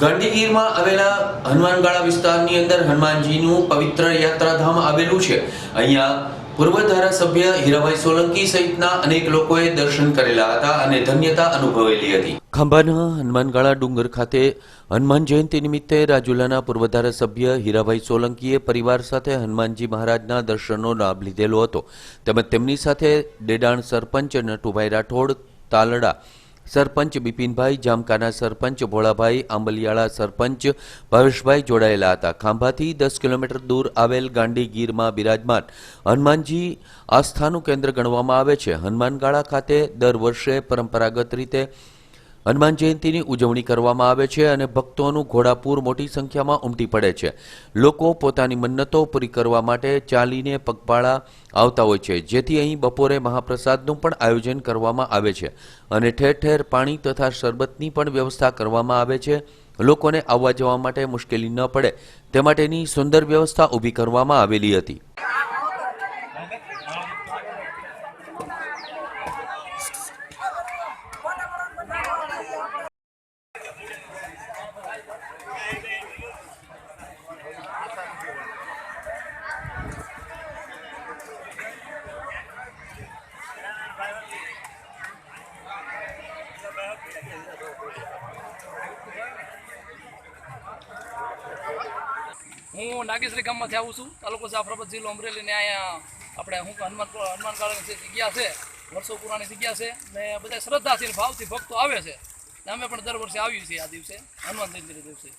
ગાંધીગીરમાં આવેલા હનુમાનગાળા વિસ્તારની અંદર હનુમાનજીનું પવિત્ર યાત્રાધામ આવેલું છે. અહીંયા પૂર્વ ધારાસભ્ય હીરાભાઈ સોલંકી સહિતના અનેક લોકોએ દર્શન કરેલા હતા અને ધન્યતા અનુભવેલી હતી. ખાંભાના હનુમાનગાળા ડુંગર ખાતે હનુમાન જયંતિ નિમિત્તે રાજુલાના પૂર્વ ધારાસભ્ય હીરાભાઈ સોલંકીએ પરિવાર સાથે હનુમાનજી મહારાજના દર્શનનો લાભ લીધેલો હતો. તેમજ તેમની સાથે ડેડાણ સરપંચ નટુભાઈ રાઠોડ, તાલડા સરપંચ બિપિનભાઈ, જામકાના સરપંચ ભોળાભાઈ, આંબલિયાળા સરપંચ ભાવેશભાઈ જોડાયેલા હતા. ખાંભાથી દસ કિલોમીટર દૂર આવેલ ગાંડી ગીરમાં બિરાજમાન હનુમાનજી આસ્થાનું કેન્દ્ર ગણવામાં આવે છે. હનુમાનગાળા ખાતે દર વર્ષે પરંપરાગત રીતે હનુમાન જયંતિની ઉજવણી કરવામાં આવે છે અને ભક્તોનું ઘોડાપૂર મોટી સંખ્યામાં ઉમટી પડે છે. લોકો પોતાની મન્નતો પૂરી કરવા માટે ચાલીને પગપાળા આવતા હોય છે. જેથી અહીં બપોરે મહાપ્રસાદનું પણ આયોજન કરવામાં આવે છે અને ઠેર ઠેર પાણી તથા શરબતની પણ વ્યવસ્થા કરવામાં આવે છે. લોકોને આવવા જવા માટે મુશ્કેલી ન પડે. તે માટેની સુંદર વ્યવસ્થા ઊભી કરવામાં આવેલી હતી. હું નાગેશ્રી ગામમાંથી આવું છું. તાલુકો જાફરાબાદ જિલ્લો અમરેલીને અહીંયા આપણે હું હનુમાન હનુમાન ગાળાની જે જગ્યા છે વર્ષો પુરાણી જગ્યા છે. ને બધા શ્રદ્ધાથી ને ભાવથી ભક્તો આવે છે. અમે પણ દર વર્ષે આવ્યું છે આ દિવસે હનુમાન જયંતિના દિવસે.